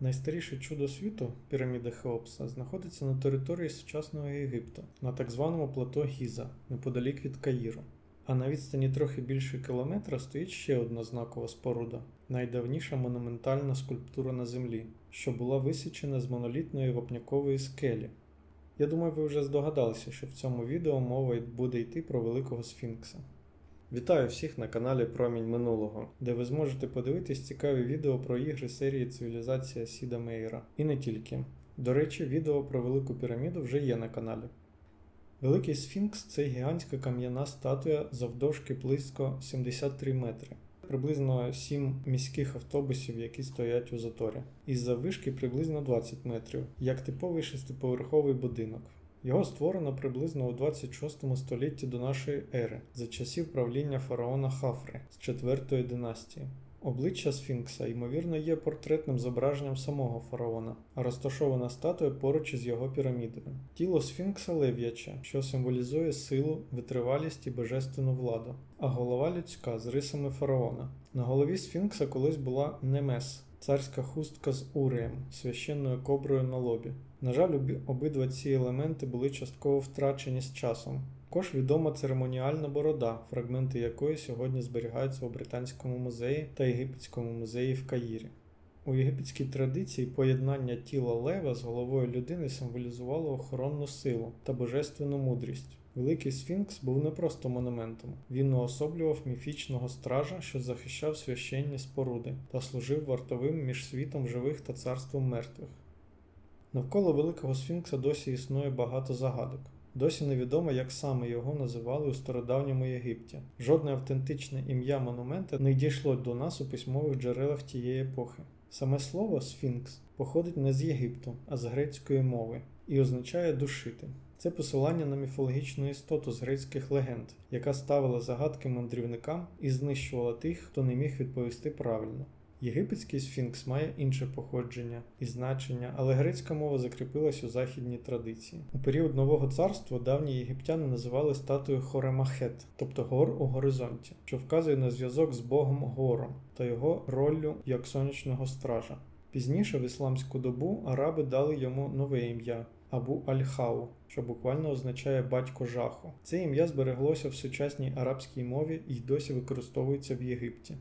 Найстаріше чудо світу піраміда Хеопса знаходиться на території сучасного Єгипту, на так званому плато Гіза, неподалік від Каїру. А на відстані трохи більше кілометра стоїть ще одна знакова споруда найдавніша монументальна скульптура на землі, що була висічена з монолітної вапнякової скелі. Я думаю, ви вже здогадалися, що в цьому відео мова буде йти про великого сфінкса. Вітаю всіх на каналі Промінь Минулого, де ви зможете подивитись цікаві відео про ігри серії Цивілізація Сіда Мейера. І не тільки. До речі, відео про Велику піраміду вже є на каналі. Великий Сфінкс це гігантська кам'яна статуя завдовжки близько 73 метри, приблизно 7 міських автобусів, які стоять у заторі, із заввишки приблизно 20 метрів, як типовий шестиповерховий будинок. Його створено приблизно у 26 столітті до нашої ери, за часів правління фараона Хафри з 4 династії. Обличчя Сфінкса, ймовірно, є портретним зображенням самого фараона, а розташована статуя поруч із його пірамідою. Тіло Сфінкса лев'яче, що символізує силу, витривалість і божественну владу, а голова людська з рисами фараона. На голові Сфінкса колись була Немес, царська хустка з уреєм, священною коброю на лобі. На жаль, обидва ці елементи були частково втрачені з часом. Також відома церемоніальна борода, фрагменти якої сьогодні зберігаються у Британському музеї та Єгипетському музеї в Каїрі. У єгипетській традиції поєднання тіла лева з головою людини символізувало охоронну силу та божественну мудрість. Великий Сфінкс був не просто монументом, він уособлював міфічного стража, що захищав священні споруди та служив вартовим між світом живих та царством мертвих. Навколо Великого Сфінкса досі існує багато загадок. Досі невідомо, як саме його називали у стародавньому Єгипті. Жодне автентичне ім'я монумента не дійшло до нас у письмових джерелах тієї епохи. Саме слово Сфінкс походить не з Єгипту, а з грецької мови і означає душити. Це посилання на міфологічну істоту з грецьких легенд, яка ставила загадки мандрівникам і знищувала тих, хто не міг відповісти правильно. Єгипетський сфінкс має інше походження і значення, але грецька мова закріпилась у західній традиції. У період Нового царства давні єгиптяни називали статую Хоремахет, тобто гор у горизонті, що вказує на зв'язок з богом Гором та його роллю як сонячного стража. Пізніше в ісламську добу араби дали йому нове ім'я Абу Аль-Хау, що буквально означає батько жаху. Це ім'я збереглося в сучасній арабській мові і досі використовується в Єгипті.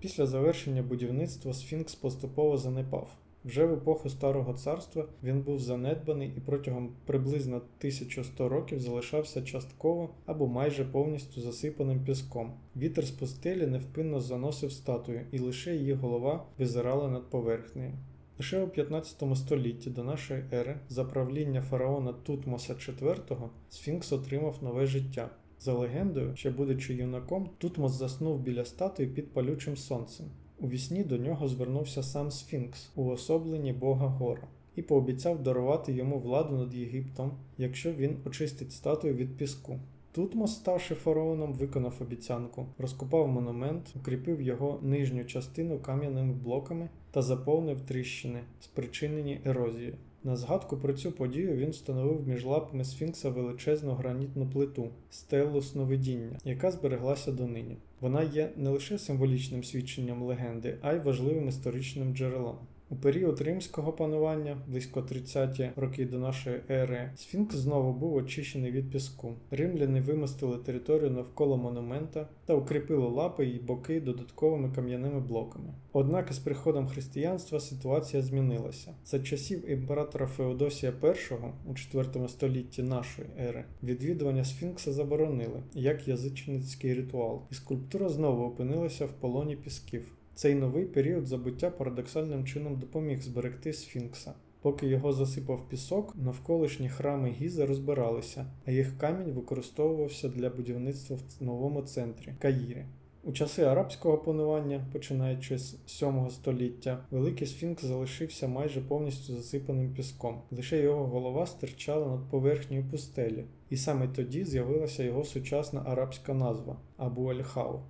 Після завершення будівництва Сфінкс поступово занепав. Вже в епоху Старого царства він був занедбаний і протягом приблизно 1100 років залишався частково або майже повністю засипаним піском. Вітер з пустелі невпинно заносив статую, і лише її голова визирала над поверхнею. Лише у 15 столітті до нашої ери за правління фараона Тутмоса IV Сфінкс отримав нове життя. За легендою, ще будучи юнаком, Тутмос заснув біля статуї під палючим сонцем. У вісні до нього звернувся сам Сфінкс, уособленні бога Гора, і пообіцяв дарувати йому владу над Єгиптом, якщо він очистить статую від піску. Тутмос, ставши фараоном, виконав обіцянку, розкопав монумент, укріпив його нижню частину кам'яними блоками та заповнив тріщини, спричинені ерозією. На згадку про цю подію він встановив між лапами Сфінкса величезну гранітну плиту стелу сновидіння, яка збереглася донині. Вона є не лише символічним свідченням легенди, а й важливим історичним джерелом. У період римського панування, близько 30-ті роки до нашої ери, Сфінкс знову був очищений від піску. Римляни вимостили територію навколо монумента та укріпили лапи й боки додатковими кам'яними блоками. Однак із приходом християнства ситуація змінилася. За часів імператора Феодосія І у 4 столітті нашої ери відвідування Сфінкса заборонили як язичницький ритуал, і скульптура знову опинилася в полоні пісків. Цей новий період забуття парадоксальним чином допоміг зберегти Сфінкса. Поки його засипав пісок, навколишні храми Гіза розбиралися, а їх камінь використовувався для будівництва в новому центрі Каїрі. У часи арабського панування, починаючи з 7 століття, великий сфінкс залишився майже повністю засипаним піском. Лише його голова стирчала над поверхнею пустелі, і саме тоді з'явилася його сучасна арабська назва Абу Аль-Хау.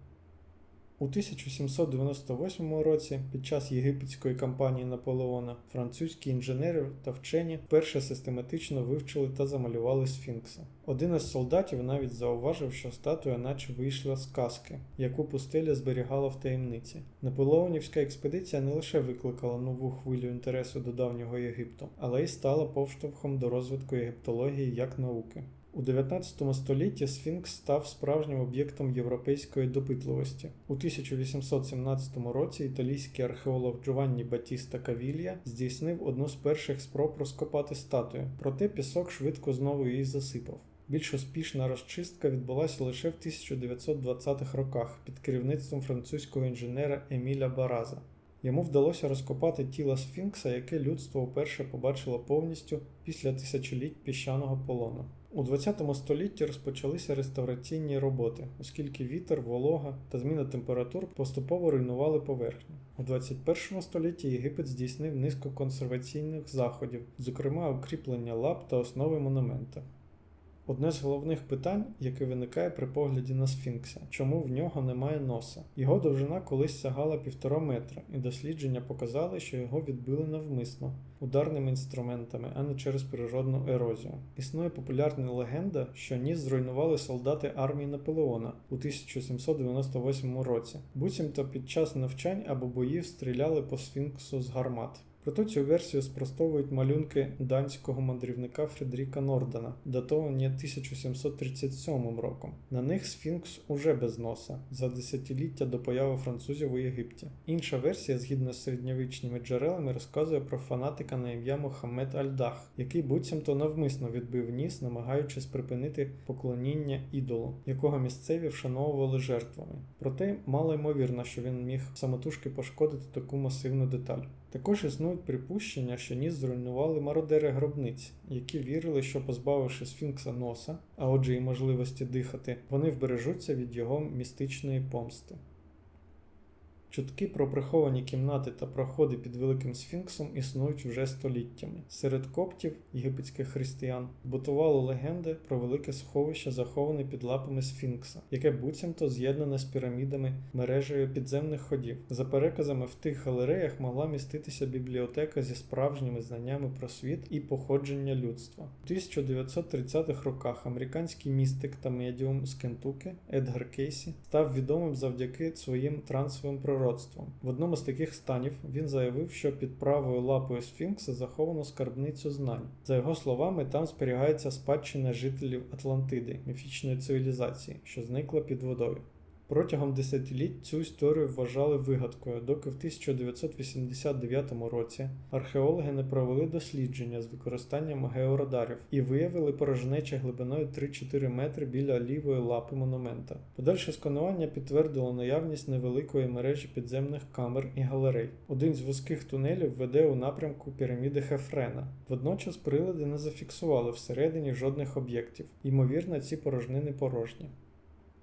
У 1798 році, під час єгипетської кампанії Наполеона, французькі інженери та вчені вперше систематично вивчили та замалювали сфінкса. Один із солдатів навіть зауважив, що статуя наче вийшла з казки, яку пустеля зберігала в таємниці. Наполеонівська експедиція не лише викликала нову хвилю інтересу до давнього Єгипту, але й стала повштовхом до розвитку єгиптології як науки. У 19 столітті Сфінкс став справжнім об'єктом європейської допитливості. У 1817 році італійський археолог Джованні Батіста Кавілья здійснив одну з перших спроб розкопати статую, проте пісок швидко знову її засипав. Більш успішна розчистка відбулася лише в 1920-х роках під керівництвом французького інженера Еміля Бараза. Йому вдалося розкопати тіло Сфінкса, яке людство вперше побачило повністю після тисячоліть піщаного полону. У 20 столітті розпочалися реставраційні роботи, оскільки вітер, волога та зміна температур поступово руйнували поверхню. У 21 столітті Єгипет здійснив низку консерваційних заходів, зокрема укріплення лап та основи монумента. Одне з головних питань, яке виникає при погляді на Сфінкса, чому в нього немає носа. Його довжина колись сягала півтора метра, і дослідження показали, що його відбили навмисно, ударними інструментами, а не через природну ерозію. Існує популярна легенда, що ніс зруйнували солдати армії Наполеона у 1798 році. Буцімто під час навчань або боїв стріляли по Сфінксу з гармат. Проте цю версію спростовують малюнки данського мандрівника Фредеріка Нордена, датовані 1737 роком. На них Сфінкс уже без носа за десятиліття до появи французів у Єгипті. Інша версія, згідно з середньовічними джерелами, розказує про фанатика на ім'я Мохаммед Аль-Дах, який буцімто навмисно відбив ніс, намагаючись припинити поклоніння ідолу, якого місцеві вшановували жертвами. Проте мало ймовірно, що він міг самотужки пошкодити таку масивну деталь. Також існують припущення, що ніс зруйнували мародери гробниць, які вірили, що позбавивши сфінкса носа, а отже і можливості дихати, вони вбережуться від його містичної помсти. Чутки про приховані кімнати та проходи під Великим Сфінксом існують вже століттями. Серед коптів, єгипетських християн, бутували легенди про велике сховище, заховане під лапами Сфінкса, яке буцімто з'єднане з пірамідами мережею підземних ходів. За переказами, в тих галереях могла міститися бібліотека зі справжніми знаннями про світ і походження людства. У 1930-х роках американський містик та медіум з Кентуки Едгар Кейсі став відомим завдяки своїм трансовим пророцтвам. В одному з таких станів він заявив, що під правою лапою Сфінкса заховано скарбницю знань. За його словами, там зберігається спадщина жителів Атлантиди, міфічної цивілізації, що зникла під водою. Протягом десятиліть цю історію вважали вигадкою, доки в 1989 році археологи не провели дослідження з використанням георадарів і виявили порожнечі глибиною 3-4 метри біля лівої лапи монумента. Подальше сканування підтвердило наявність невеликої мережі підземних камер і галерей. Один з вузьких тунелів веде у напрямку піраміди Хефрена. Водночас прилади не зафіксували всередині жодних об'єктів. Ймовірно, ці порожнини порожні.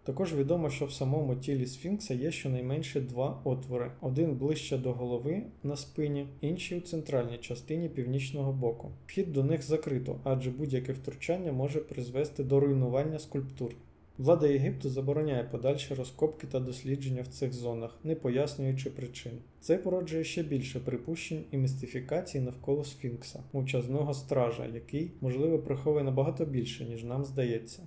Також відомо, що в самому тілі Сфінкса є щонайменше два отвори: один ближче до голови на спині, інший у центральній частині північного боку. Вхід до них закрито, адже будь-яке втручання може призвести до руйнування скульптур. Влада Єгипту забороняє подальші розкопки та дослідження в цих зонах, не пояснюючи причин. Це породжує ще більше припущень і містифікацій навколо Сфінкса, мовчазного стража, який, можливо, приховує набагато більше, ніж нам здається.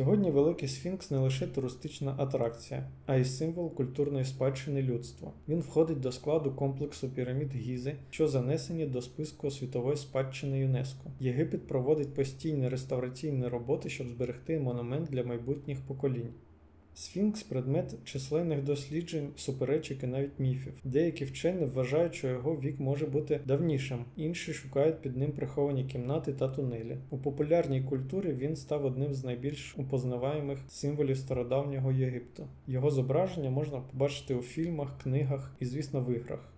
Сьогодні Великий Сфінкс не лише туристична атракція, а й символ культурної спадщини людства. Він входить до складу комплексу пірамід Гізи, що занесені до списку світової спадщини ЮНЕСКО. Єгипет проводить постійні реставраційні роботи, щоб зберегти монумент для майбутніх поколінь. Сфінкс предмет численних досліджень, суперечок і навіть міфів. Деякі вчені вважають, що його вік може бути давнішим, інші шукають під ним приховані кімнати та тунелі. У популярній культурі він став одним з найбільш упознаваємих символів стародавнього Єгипту. Його зображення можна побачити у фільмах, книгах і, звісно, в іграх.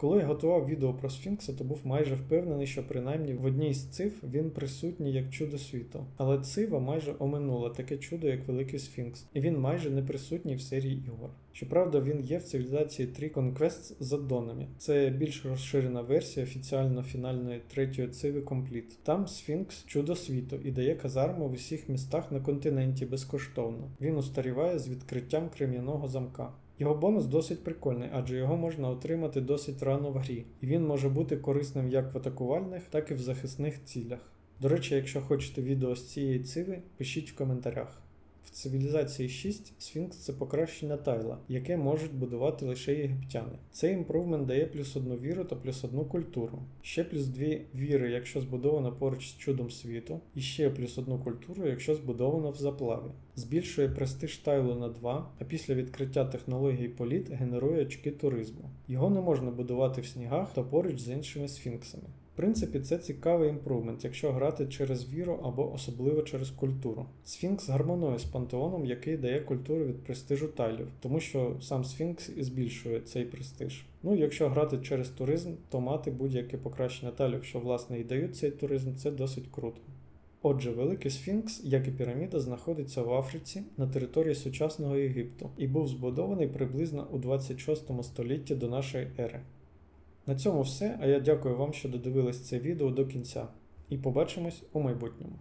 Коли я готував відео про Сфінкса, то був майже впевнений, що принаймні в одній з циф він присутній як чудо світу. Але цива майже оминула таке чудо, як Великий Сфінкс, і він майже не присутній в серії ігор. Щоправда, він є в цивілізації 3 Conquest з аддонами. Це більш розширена версія офіціально фінальної третьої циви Complete. Там Сфінкс чудо світу і дає казарму в усіх містах на континенті безкоштовно. Він устаріває з відкриттям крем'яного замка. Його бонус досить прикольний, адже його можна отримати досить рано в грі, і він може бути корисним як в атакувальних, так і в захисних цілях. До речі, якщо хочете відео з цієї циви, пишіть в коментарях. В цивілізації 6 Сфінкс це покращення тайла, яке можуть будувати лише єгиптяни. Цей імпрувмент дає плюс одну віру та плюс одну культуру. Ще плюс дві віри, якщо збудовано поруч з чудом світу, і ще плюс одну культуру, якщо збудовано в заплаві. Збільшує престиж тайлу на 2, а після відкриття технології політ генерує очки туризму. Його не можна будувати в снігах та поруч з іншими сфінксами. Принципі, це цікавий імпрувмент, якщо грати через віру або особливо через культуру. Сфінкс гармонує з пантеоном, який дає культуру від престижу тайлів, тому що сам Сфінкс і збільшує цей престиж. Ну, якщо грати через туризм, то мати будь-яке покращення тайлів, що власне і дають цей туризм, це досить круто. Отже, Великий Сфінкс, як і піраміда, знаходиться в Африці на території сучасного Єгипту і був збудований приблизно у 26 столітті до нашої ери. На цьому все, а я дякую вам, що додивились це відео до кінця, і побачимось у майбутньому.